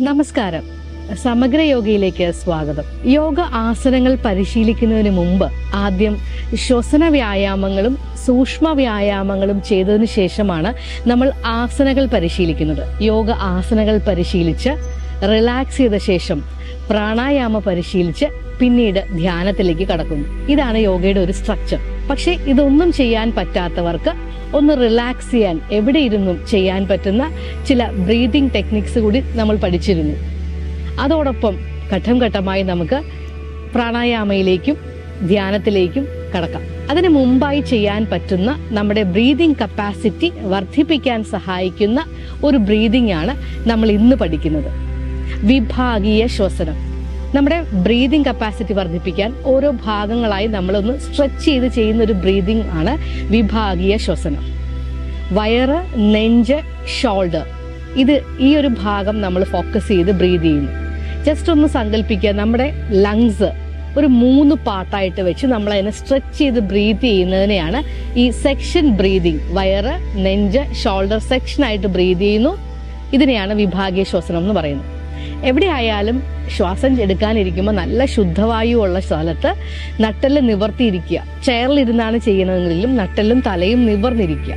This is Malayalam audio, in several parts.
നമസ്കാരം. സമഗ്ര യോഗയിലേക്ക് സ്വാഗതം. യോഗ ആസനങ്ങൾ പരിശീലിക്കുന്നതിന് മുമ്പ് ആദ്യം ശ്വസന വ്യായാമങ്ങളും സൂക്ഷ്മ വ്യായാമങ്ങളും ചെയ്തതിനു ശേഷമാണ് നമ്മൾ ആസനകൾ പരിശീലിക്കുന്നത്. യോഗ ആസനകൾ പരിശീലിച്ച് റിലാക്സ് ചെയ്ത ശേഷം പ്രാണായാമ പരിശീലിച്ച് പിന്നീട് ധ്യാനത്തിലേക്ക് കടക്കുന്നു. ഇതാണ് യോഗയുടെ ഒരു സ്ട്രക്ചർ പക്ഷേ ഇതൊന്നും ചെയ്യാൻ പറ്റാത്തവർക്ക് ഒന്ന് റിലാക്സ് ചെയ്യാൻ എവിടെ ഇരുന്നും ചെയ്യാൻ പറ്റുന്ന ചില ബ്രീതിങ് ടെക്നിക്സ് കൂടി നമ്മൾ പഠിച്ചിരുന്നു. അതോടൊപ്പം ഘട്ടം ഘട്ടമായി നമുക്ക് പ്രാണായാമയിലേക്കും ധ്യാനത്തിലേക്കും കടക്കാം. അതിന് മുമ്പായി ചെയ്യാൻ പറ്റുന്ന നമ്മുടെ ബ്രീതിങ് കപ്പാസിറ്റി വർദ്ധിപ്പിക്കാൻ സഹായിക്കുന്ന ഒരു ബ്രീതിങ് ആണ് നമ്മൾ ഇന്ന് പഠിക്കുന്നത്. വിഭാഗീയ ശ്വസനം. നമ്മുടെ ബ്രീതിങ് കപ്പാസിറ്റി വർദ്ധിപ്പിക്കാൻ ഓരോ ഭാഗങ്ങളായി നമ്മളൊന്ന് സ്ട്രെച്ച് ചെയ്ത് ചെയ്യുന്ന ഒരു ബ്രീതിങ് ആണ് വിഭാഗീയ ശ്വസനം. വയറ് നെഞ്ച് ഷോൾഡർ ഇത് ഈ ഒരു ഭാഗം നമ്മൾ ഫോക്കസ് ചെയ്ത് ബ്രീത് ചെയ്യുന്നു. ജസ്റ്റ് ഒന്ന് സങ്കല്പിക്കുക നമ്മുടെ ലങ്സ് ഒരു മൂന്ന് പാർട്ടായിട്ട് വെച്ച് നമ്മൾ അതിനെ സ്ട്രെച്ച് ചെയ്ത് ബ്രീത്ത് ചെയ്യുന്നതിനെയാണ് ഈ സെക്ഷൻ ബ്രീതിങ് വയറ് നെഞ്ച് ഷോൾഡർ സെക്ഷനായിട്ട് ബ്രീത് ചെയ്യുന്നു. ഇതിനെയാണ് വിഭാഗീയ ശ്വസനം എന്ന് പറയുന്നത്. എവിടെയായാലും ശ്വാസം എടുക്കാനിരിക്കുമ്പോൾ നല്ല ശുദ്ധവായു ഉള്ള സ്ഥലത്ത് നട്ടെല്ല് നിവർത്തിയിരിക്കുക. ചെയറിലിരുന്നാണ് ചെയ്യുന്നതെങ്കിലും നട്ടെല്ലും തലയും നിവർന്നിരിക്കുക.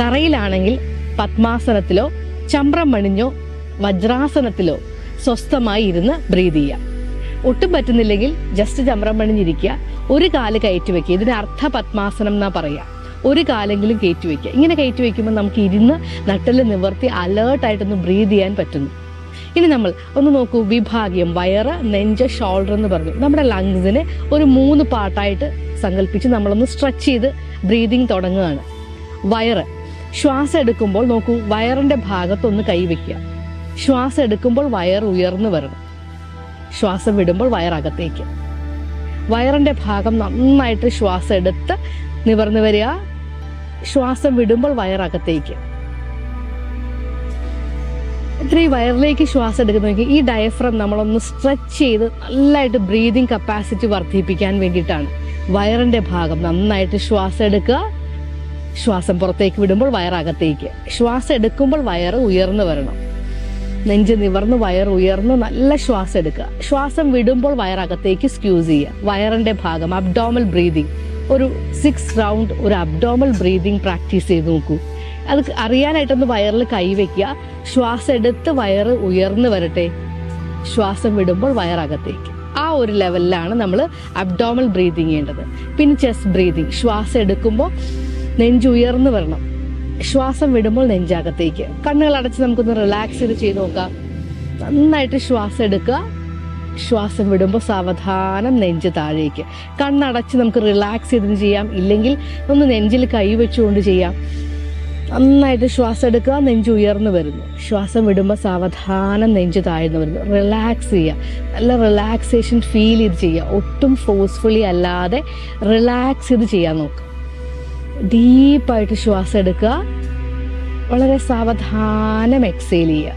തറയിലാണെങ്കിൽ പത്മാസനത്തിലോ ചമ്രം മണിഞ്ഞോ വജ്രാസനത്തിലോ സ്വസ്ഥമായി ഇരുന്ന് ബ്രീത് ചെയ്യാം ഒട്ടും പറ്റുന്നില്ലെങ്കിൽ ജസ്റ്റ് ചമ്രം പണിഞ്ഞിരിക്കുക ഒരു കാൽ കയറ്റി വെക്കുക. ഇതിന് അർത്ഥ പത്മാസനം എന്നാ പറയുക. ഒരു കാലെങ്കിലും കയറ്റി വെക്കുക. ഇങ്ങനെ കയറ്റി വെക്കുമ്പോൾ നമുക്ക് ഇരുന്ന് നട്ടെല്ല് നിവർത്തി അലേർട്ടായിട്ടൊന്ന് ബ്രീത് ചെയ്യാൻ പറ്റുന്നു. ഇനി നമ്മൾ ഒന്ന് നോക്കൂ വിഭാഗ്യം വയറ് നെഞ്ച് ഷോൾഡർ എന്ന് പറഞ്ഞു. നമ്മുടെ ലങ്സിനെ ഒരു മൂന്ന് പാർട്ടായിട്ട് സങ്കല്പിച്ച് നമ്മളൊന്ന് സ്ട്രെച്ച് ചെയ്ത് ബ്രീതിങ് തുടങ്ങുകയാണ്. വയറ്. ശ്വാസം എടുക്കുമ്പോൾ നോക്കൂ വയറിന്റെ ഭാഗത്തൊന്ന് കൈവയ്ക്കുക ശ്വാസം എടുക്കുമ്പോൾ വയർ ഉയർന്നു വരണം. ശ്വാസം വിടുമ്പോൾ വയറകത്തേക്ക് വയറിന്റെ ഭാഗം നന്നായിട്ട് ശ്വാസം എടുത്ത് നിവർന്നു വരിക. ശ്വാസം വിടുമ്പോൾ വയറകത്തേക്ക് ഇത്ര ഈ വയറിലേക്ക് ശ്വാസം എടുക്കുന്നെങ്കിൽ ഈ ഡയഫ്രം നമ്മളൊന്ന് സ്ട്രെച്ച് ചെയ്ത് നല്ലതായിട്ട് ബ്രീതിങ് കപ്പാസിറ്റി വർദ്ധിപ്പിക്കാൻ വേണ്ടിയിട്ടാണ്. വയറിന്റെ ഭാഗം നന്നായിട്ട് ശ്വാസം എടുക്കുക. ശ്വാസം പുറത്തേക്ക് വിടുമ്പോൾ വയറകത്തേക്ക്. ശ്വാസം എടുക്കുമ്പോൾ വയറ് ഉയർന്നു വരണം. നെഞ്ച് നിവർന്ന് വയർ ഉയർന്ന് നല്ല ശ്വാസം എടുക്കുക. ശ്വാസം വിടുമ്പോൾ വയറകത്തേക്ക് സ്ക്യൂസ് ചെയ്യുക. വയറിന്റെ ഭാഗം അബ്ഡോമൽ ബ്രീതിങ് ഒരു സിക്സ് റൗണ്ട് ഒരു അബ്ഡോമൽ ബ്രീതിങ് പ്രാക്ടീസ് ചെയ്ത് നോക്കൂ. അത് അറിയാനായിട്ടൊന്ന് വയറിൽ കൈവയ്ക്കുക ശ്വാസം എടുത്ത് വയറ് ഉയർന്നു വരട്ടെ. ശ്വാസം വിടുമ്പോൾ വയറകത്തേക്ക്. ആ ഒരു ലെവലിലാണ് നമ്മൾ അബ്ഡോമൽ ബ്രീതിങ് ചെയ്യേണ്ടത്. പിന്നെ ചെസ്റ്റ് ബ്രീതിങ് ശ്വാസം എടുക്കുമ്പോൾ നെഞ്ച് ഉയർന്നു വരണം. ശ്വാസം വിടുമ്പോൾ നെഞ്ചകത്തേക്ക്. കണ്ണുകൾ അടച്ച് നമുക്കൊന്ന് റിലാക്സ് ചെയ്ത് ചെയ്ത് നോക്കാം. നന്നായിട്ട് ശ്വാസം എടുക്കുക. ശ്വാസം വിടുമ്പോൾ സാവധാനം നെഞ്ച് താഴേക്ക്. കണ്ണടച്ച് നമുക്ക് റിലാക്സ് ചെയ്തിന് ചെയ്യാം. ഇല്ലെങ്കിൽ ഒന്ന് നെഞ്ചിൽ കൈ വെച്ചുകൊണ്ട് ചെയ്യാം. നന്നായിട്ട് ശ്വാസം എടുക്കുക നെഞ്ച് ഉയർന്നു വരുന്നു. ശ്വാസം വിടുമ്പോൾ സാവധാനം നെഞ്ച് താഴ്ന്നു വരുന്നു. റിലാക്സ് ചെയ്യുക. നല്ല റിലാക്സേഷൻ ഫീൽ ചെയ്ത് ചെയ്യുക. ഒട്ടും ഫോഴ്സ്ഫുള്ളി അല്ലാതെ റിലാക്സ് ചെയ്ത് ചെയ്യാൻ നോക്കുക. ഡീപ്പായിട്ട് ശ്വാസം എടുക്കുക. വളരെ സാവധാനം എക്സേൽ ചെയ്യുക.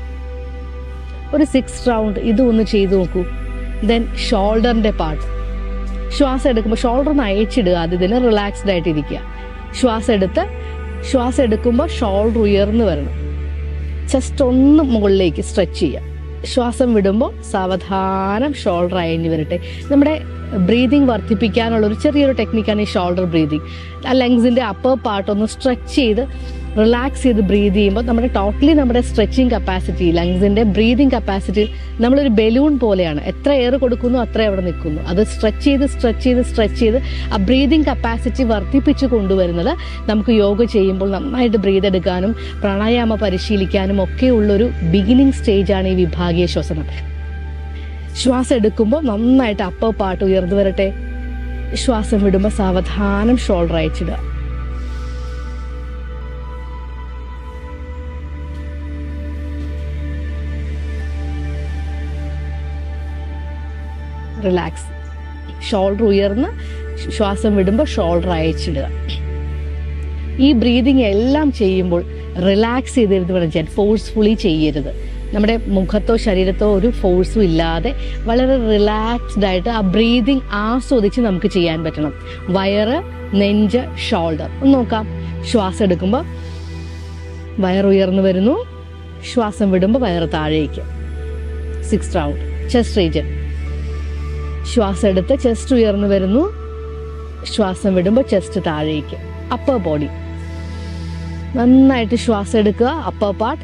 ഒരു സിക്സ് റൗണ്ട് ഇതും ഒന്ന് ചെയ്തു നോക്കൂ. ദെൻ ഷോൾഡറിന്റെ പാർട്ട് ശ്വാസം എടുക്കുമ്പോൾ ഷോൾഡർ ഒന്ന് അയച്ചിടുക. അത് ഇതിന് റിലാക്സ്ഡ് ആയിട്ട് ഇരിക്കുക ശ്വാസം എടുത്ത് ശ്വാസം എടുക്കുമ്പോൾ ഷോൾഡർ ഉയർന്നു വരണം. ചെസ്റ്റ് ഒന്ന് മുകളിലേക്ക് സ്ട്രെച്ച് ചെയ്യാം. ശ്വാസം വിടുമ്പോൾ സാവധാനം ഷോൾഡർ അയഞ്ഞു വരട്ടെ. നമ്മുടെ ബ്രീതിങ് വർദ്ധിപ്പിക്കാനുള്ള ഒരു ചെറിയൊരു ടെക്നിക്കാണ് ഈ ഷോൾഡർ ബ്രീതിങ് ആ ലങ്സിന്റെ അപ്പർ പാർട്ട് ഒന്ന് സ്ട്രെച്ച് ചെയ്ത് റിലാക്സ് ചെയ്ത് ബ്രീത് ചെയ്യുമ്പോൾ നമ്മുടെ ടോട്ടലി നമ്മുടെ സ്ട്രെച്ചിങ് കപ്പാസിറ്റി ലങ്സിന്റെ ബ്രീതിങ് കപ്പാസിറ്റി നമ്മളൊരു ബലൂൺ പോലെയാണ്. എത്ര എയർ കൊടുക്കുന്നു അത്ര അവിടെ നിൽക്കുന്നു. അത് സ്ട്രെച്ച് ചെയ്ത് സ്ട്രെച്ച് ചെയ്ത് സ്ട്രെച്ച് ചെയ്ത് ആ ബ്രീതിങ് കപ്പാസിറ്റി വർദ്ധിപ്പിച്ച് കൊണ്ടുവരുന്നത് നമുക്ക് യോഗ ചെയ്യുമ്പോൾ നന്നായിട്ട് ബ്രീത് എടുക്കാനും പ്രാണായാമ പരിശീലിക്കാനും ഒക്കെ ഉള്ളൊരു ബിഗിനിങ് സ്റ്റേജാണ് ഈ വിഭാഗീയ ശ്വസനം. ശ്വാസം എടുക്കുമ്പോൾ നന്നായിട്ട് അപ്പർ പാട്ട് ഉയർന്നു വരട്ടെ. ശ്വാസം വിടുമ്പോൾ സാവധാനം ഷോൾഡർ അയച്ചിടുക. റിലാക്സ് ഷോൾഡർ ഉയർന്ന് ശ്വാസം വിടുമ്പോൾ ഷോൾഡർ അയച്ചിടുക. ഈ ബ്രീതിങ് എല്ലാം ചെയ്യുമ്പോൾ റിലാക്സ് ചെയ്തിരുന്ന് ചെയ്യാൻ ഫോഴ്സ്ഫുള്ളി ചെയ്യരുത്. നമ്മുടെ മുഖത്തോ ശരീരത്തോ ഒരു ഫോഴ്സും ഇല്ലാതെ വളരെ റിലാക്സ്ഡ് ആയിട്ട് ആ ബ്രീതിങ് ആസ്വദിച്ച് നമുക്ക് ചെയ്യാൻ പറ്റണം. വയറ് നെഞ്ച് ഷോൾഡർ ഒന്ന് നോക്കാം. ശ്വാസം എടുക്കുമ്പോൾ വയർ ഉയർന്നു വരുന്നു. ശ്വാസം വിടുമ്പോൾ വയറ് താഴേക്ക്. സിക്സ് റൗണ്ട് ചെസ്റ്റ് റീജൻ ശ്വാസം എടുത്ത് ചെസ്റ്റ് ഉയർന്നു വരുന്നു. ശ്വാസം വിടുമ്പോൾ ചെസ്റ്റ് താഴേക്ക് അപ്പർ ബോഡി നന്നായിട്ട് ശ്വാസം എടുക്കുക അപ്പർ പാർട്ട്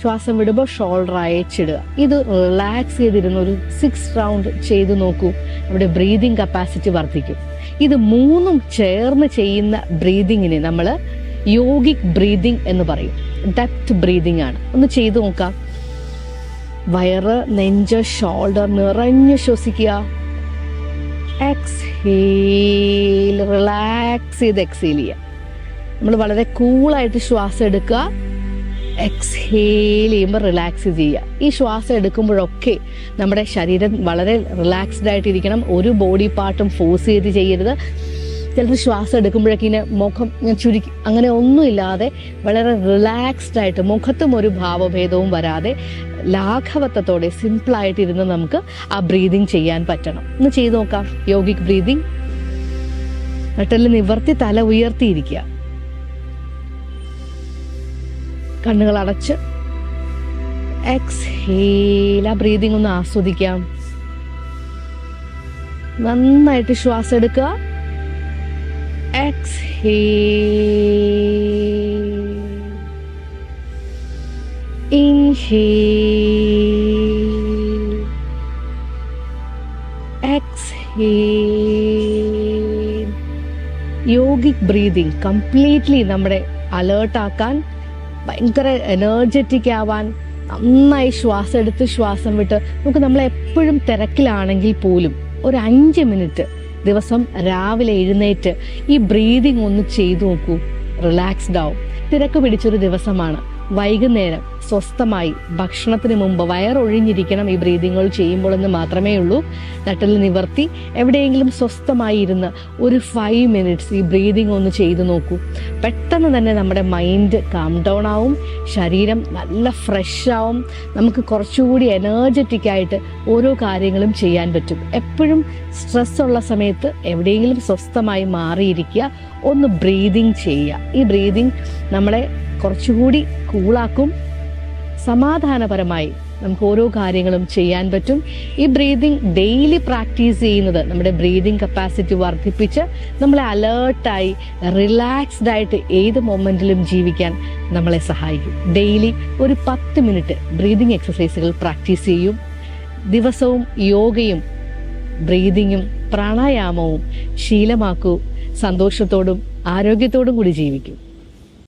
ശ്വാസം വിടുമ്പോൾ ഷോൾഡർ അയച്ചിടുക ഇത് റിലാക്സ് ചെയ്തിരുന്ന ഒരു സിക്സ് റൗണ്ട് ചെയ്തു നോക്കൂ. നമ്മുടെ ബ്രീതിങ് കപ്പാസിറ്റി വർദ്ധിക്കും. ഇത് മൂന്നും ചേർന്ന് ചെയ്യുന്ന ബ്രീതിങ്ങിനെ നമ്മൾ യോഗിക് ബ്രീതിങ് എന്ന് പറയും. ഡെപ്ത് ബ്രീതിങ് ആണ്. ഒന്ന് ചെയ്തു നോക്കാം. വയറ് നെഞ്ച് ഷോൾഡർ നിറഞ്ഞ് ശ്വസിക്കുക. എക്സ്ഹേൽ റിലാക്സ് ചെയ്ത് എക്സേൽ ചെയ്യുക നമ്മൾ വളരെ കൂളായിട്ട് ശ്വാസം എടുക്കുക. എക്സ്ഹേൽ ചെയ്യുമ്പോൾ റിലാക്സ് ചെയ്യുക. ഈ ശ്വാസം എടുക്കുമ്പോഴൊക്കെ നമ്മുടെ ശരീരം വളരെ റിലാക്സ്ഡ് ആയിട്ടിരിക്കണം. ഒരു ബോഡി പാർട്ടും ഫോഴ്സ് ചെയ്ത് ചെയ്യരുത്. ചിലപ്പോൾ ശ്വാസം എടുക്കുമ്പോഴേക്കിന് മുഖം ഞാൻ ചുരുക്കി അങ്ങനെ ഒന്നുമില്ലാതെ വളരെ റിലാക്സ്ഡ് ആയിട്ട് മുഖത്തും ഒരു ഭാവഭേദവും വരാതെ ലാഘവത്വത്തോടെ സിമ്പിളായിട്ടിരുന്ന് നമുക്ക് ആ ബ്രീതിങ് ചെയ്യാൻ പറ്റണം. ഒന്ന് ചെയ്ത് നോക്കാം. യോഗിക് ബ്രീതിങ് നട്ടൽ നിവർത്തി തല ഉയർത്തിയിരിക്കുക. കണ്ണുകൾ അടച്ച് എക്സ്ഹേല ബ്രീതിങ് ഒന്ന് ആസ്വദിക്കാം. നന്നായിട്ട് ശ്വാസം എടുക്കുക. Exhale inhale exhale yogic breathing completely നമ്മുടെ അലേർട്ട് ആക്കാൻ ഭയങ്കര എനർജറ്റിക് ആവാൻ നന്നായി ശ്വാസം എടുത്ത് ശ്വാസം വിട്ട് നമുക്ക് നമ്മൾ എപ്പോഴും തിരക്കിലാണെങ്കിൽ പോലും ഒരു അഞ്ച് മിനിറ്റ് ദിവസം രാവിലെ എഴുന്നേറ്റ് ഈ ബ്രീതിങ് ഒന്ന് ചെയ്തു നോക്കൂ. റിലാക്സ്ഡ് ആവും. തിരക്ക് പിടിച്ചൊരു ദിവസമാണ്. വൈകുന്നേരം സ്വസ്ഥമായി ഭക്ഷണത്തിന് മുമ്പ് വയറൊഴിഞ്ഞിരിക്കണം ഈ ബ്രീതിങ്ങുകൾ ചെയ്യുമ്പോൾ എന്ന് മാത്രമേ ഉള്ളൂ. നട്ടിൽ നിവർത്തി എവിടെയെങ്കിലും സ്വസ്ഥമായി ഇരുന്ന് ഒരു ഫൈവ് മിനിറ്റ്സ് ഈ ബ്രീതിങ് ഒന്ന് ചെയ്തു നോക്കൂ. പെട്ടെന്ന് തന്നെ നമ്മുടെ മൈൻഡ് കാം ഡൗൺ ആവും. ശരീരം നല്ല ഫ്രഷ് ആവും. നമുക്ക് കുറച്ചുകൂടി എനർജറ്റിക് ആയിട്ട് ഓരോ കാര്യങ്ങളും ചെയ്യാൻ പറ്റും. എപ്പോഴും സ്ട്രെസ് ഉള്ള സമയത്ത് എവിടെയെങ്കിലും സ്വസ്ഥമായി മാറിയിരിക്കുക. ഒന്ന് ബ്രീതിങ് ചെയ്യുക. ഈ ബ്രീതിങ് നമ്മളെ കുറച്ചുകൂടി കൂളാക്കും. സമാധാനപരമായി നമുക്ക് ഓരോ കാര്യങ്ങളും ചെയ്യാൻ പറ്റും. ഈ ബ്രീതിങ് ഡെയിലി പ്രാക്ടീസ് ചെയ്യുന്നത് നമ്മുടെ ബ്രീതിങ് കപ്പാസിറ്റി വർദ്ധിപ്പിച്ച് നമ്മളെ അലേർട്ടായി റിലാക്സ്ഡ് ആയിട്ട് ഏത് മൊമെന്റിലും ജീവിക്കാൻ നമ്മളെ സഹായിക്കും. ഡെയിലി ഒരു പത്ത് മിനിറ്റ് ബ്രീതിങ് എക്സസൈസുകൾ പ്രാക്ടീസ് ചെയ്യും. ദിവസവും യോഗയും ബ്രീതിങ്ങും പ്രാണായാമവും ശീലമാക്കൂ. സന്തോഷത്തോടും ആരോഗ്യത്തോടും കൂടി ജീവിക്കും.